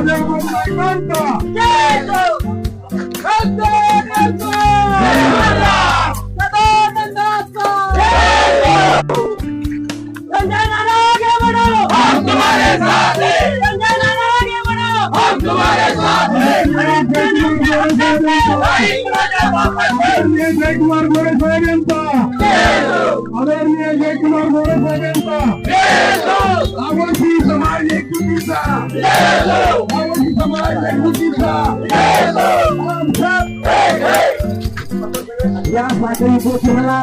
Andiamo dai canta! Certo! Canta! Canta! Joykumar গড়ে জয়গেন্তা আমাদের নিয়ে জয়কুমার গড়ে জয়গেন্তা আমার সমাজ একটু দিতা समाज एकजुटीचा या साखळी उपोषणाला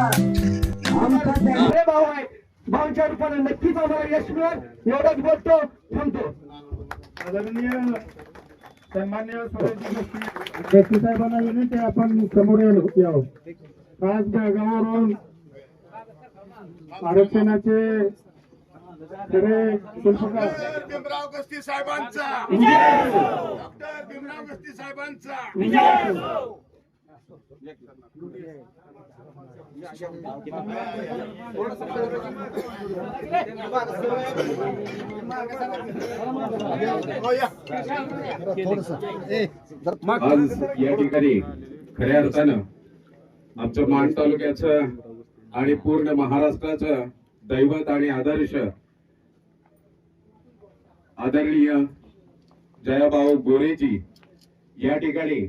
आमचा हे भाऊ आहे भाऊच्या रूपाने नक्कीच आम्हाला यश मिळेल एवढंच बोलतो थांबतो आदरणीय सन्मान्य स्वराज्य साहेबांना विनंती आहे, आपण समोर यावं यावं. आज बेळगावावरून आरक्षणाचे खरे शिल्पकार भीमराव गस्ती साहेबांचा. डॉक्टर भीमराव गस्ती साहेबांचा. हो या. आज या ठिकाणी खऱ्या अर्थानं आमचं मान तालुक्याचं आणि पूर्ण महाराष्ट्राचं दैवत आणि आदर्श आदरणीय जयाभाऊ गोरेजी या ठिकाणी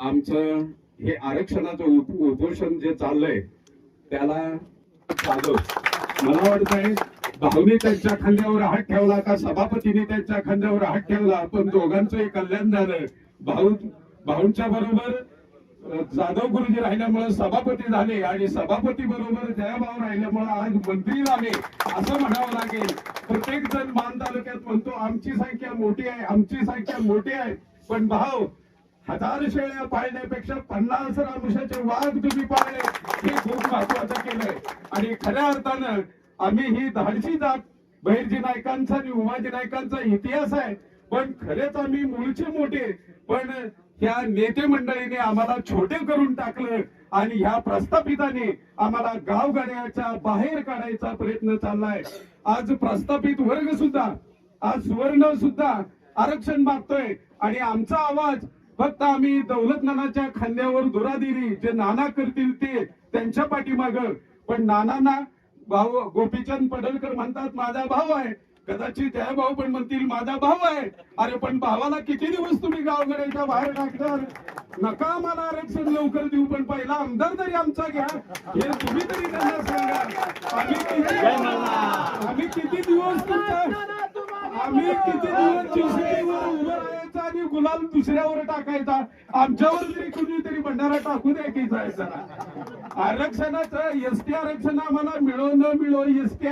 आमचं हे आरक्षणाचं उप- उपोषण जे चाललंय त्याला साधं मला वाटतंय भाऊने त्यांच्या खांद्यावर हात ठेवला का सभापतीने त्यांच्या खांद्यावर हात ठेवला? पण दोघांचंही कल्याण झालं. भाऊ भाऊंच्या बरोबर जाधव गुरुजी राहिल्यामुळे सभापती झाले आणि सभापती बरोबर जयाभाव राहिल्यामुळे आज मंत्री झाले असं म्हणावं लागेल. प्रत्येक जण मान तालुक्यात म्हणतो आमची संख्या मोठी आहे आमची संख्या मोठी आहे. पण भाव हजार शेळ्या पाळण्यापेक्षा पन्नास रामशाचे वाघ तुम्ही पाळले हे खूप महत्वाचं केलंय. आणि खऱ्या अर्थानं आम्ही ही धाडशी जात. बहिर्जी नायकांचा आणि उमाजी नायकांचा इतिहास आहे. पण खरेच आम्ही मूळचे मोठे. पण ह्या नेते मंडळीने आम्हाला छोटे करून टाकलं आणि ह्या प्रस्थापिताने आम्हाला गावगाड्याच्या बाहेर काढायचा प्रयत्न चाललाय. आज प्रस्थापित वर्ग सुद्धा आज सुवर्ण सुद्धा आरक्षण मागतोय. आणि आमचा आवाज फक्त आम्ही दौलतनानाच्या खांद्यावर धुरा दिली जे नाना करतील ते त्यांच्या पाठीमाग. पण नानांना भाऊ गोपीचंद पडळकर म्हणतात माझा भाऊ आहे. कदाचित त्या भाऊ पण म्हणतील माझा भाऊ आहे. अरे पण भावाला किती दिवस तुम्ही गावगड्याच्या बाहेर टाकणार? नका आम्हाला आरक्षण लवकर देऊ पण पहिला आमदार तरी आमचा घ्या. हे तुम्ही तरी त्यांना सांगा. आम्ही किती आम्ही किती दिवस तुमच्या आम्ही किती दिवस शिवसेनेवर उभं राहायचं आणि गुलाल दुसऱ्यावर टाकायचा? आमच्यावर तरी कुणीतरी भंडारा टाकू द्या की जायचं. आरक्षणाचं एसटी आरक्षण आम्हाला मिळो न मिळो एसटी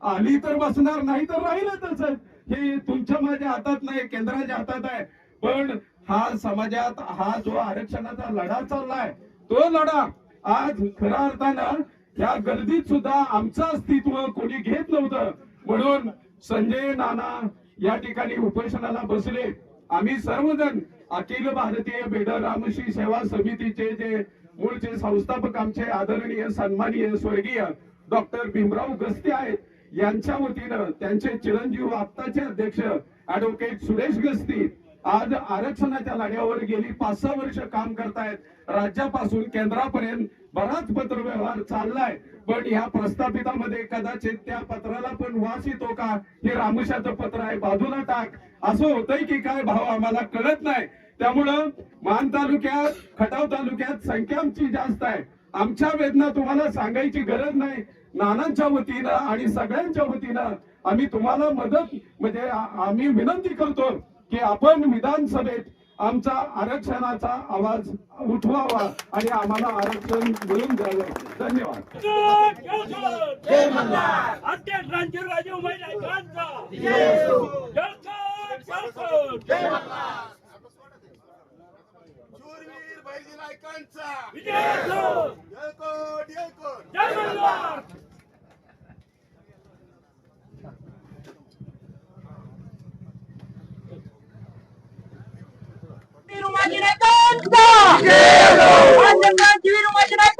आली तर बसणार नाही तर राहिलं तसंच हे तुमच्या माझ्या हातात नाही केंद्राच्या हातात आहे. पण हा समाजात हा जो आरक्षणाचा लढा चाललाय तो लढा आज खऱ्या अर्थानं या गर्दीत सुद्धा आमचं अस्तित्व कोणी घेत नव्हतं. म्हणून संजय नाना या ठिकाणी उपोषणाला बसले. आम्ही सर्वजण अखिल भारतीय बेडरामशी सेवा समितीचे जे मूळचे संस्थापक आमचे आदरणीय सन्माननीय स्वर्गीय डॉक्टर भीमराव गस्ते आहेत. यांच्या वतीनं त्यांचे चिरंजीव आत्ताचे अध्यक्ष ऍडव्होकेट सुरेश गस्ती आज आरक्षणाच्या लढ्यावर गेली. पाच सहा वर्ष काम करतायत. राज्यापासून केंद्रापर्यंत बराच पत्र व्यवहार चाललाय. पण ह्या प्रस्थापितामध्ये कदाचित त्या पत्राला पण वास येतो का? हे रामुशाचं पत्र आहे. बाजूला टाक. असं होतंय की काय भाव आम्हाला कळत नाही. त्यामुळं मान तालुक्यात खटाव तालुक्यात संख्या आमची जास्त आहे. आमच्या वेदना तुम्हाला सांगायची गरज नाही. नानांच्या वतीनं आणि सगळ्यांच्या वतीनं आम्ही तुम्हाला मदत म्हणजे आम्ही विनंती करतो की आपण विधानसभेत आमचा आरक्षणाचा आवाज उठवावा आणि आम्हाला आरक्षण मिळून द्यावं. धन्यवाद. शूरवीर बहिर्जी नायकांचा